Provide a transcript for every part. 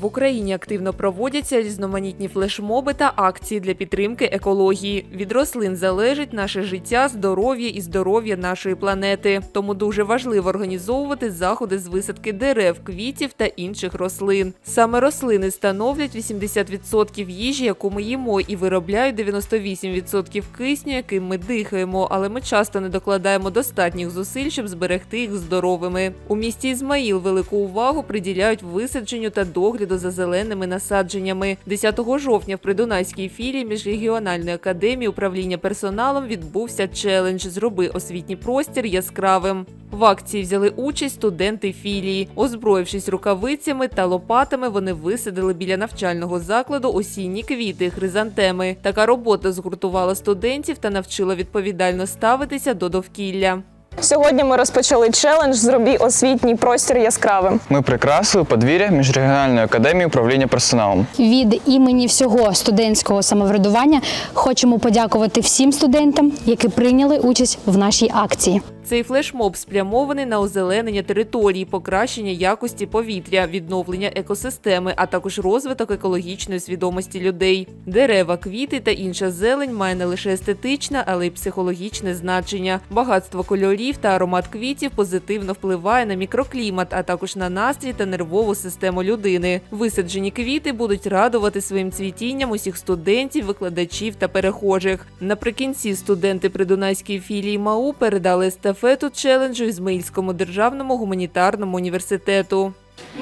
В Україні активно проводяться різноманітні флешмоби та акції для підтримки екології. Від рослин залежить наше життя, здоров'я і здоров'я нашої планети. Тому дуже важливо організовувати заходи з висадки дерев, квітів та інших рослин. Саме рослини становлять 80% їжі, яку ми їмо, і виробляють 98% кисню, яким ми дихаємо, але ми часто не докладаємо достатніх зусиль, щоб зберегти їх здоровими. У місті Ізмаїл велику увагу приділяють висадженню та догляду за зеленими насадженнями. 10 жовтня в Придунайській філії міжрегіональної академії управління персоналом відбувся челендж Зроби освітній простір яскравим. В акції взяли участь студенти філії. Озброївшись рукавицями та лопатами, вони висадили біля навчального закладу осінні квіти, хризантеми. Така робота згуртувала студентів та навчила відповідально ставитися до довкілля. Сьогодні ми розпочали челендж Зробі освітній простір яскравим. Ми прикрасили подвір'я міжрегіональної академії управління персоналом. Від імені всього студентського самоврядування хочемо подякувати всім студентам, які прийняли участь в нашій акції. Цей флешмоб спрямований на озеленення території, покращення якості повітря, відновлення екосистеми, а також розвиток екологічної свідомості людей. Дерева, квіти та інша зелень має не лише естетичне, але й психологічне значення. Багатство кольорів та аромат квітів позитивно впливає на мікроклімат, а також на настрій та нервову систему людини. Висаджені квіти будуть радувати своїм цвітінням усіх студентів, викладачів та перехожих. Наприкінці студенти Придунайської філії МАУ передали естафету челенджу Ізмаїльському державному гуманітарному університету.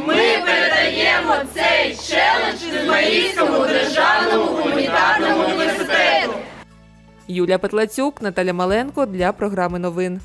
Ми передаємо цей челендж Ізмаїльському державному гуманітарному університету. Юлія Петлацюк, Наталя Маленко для програми новин.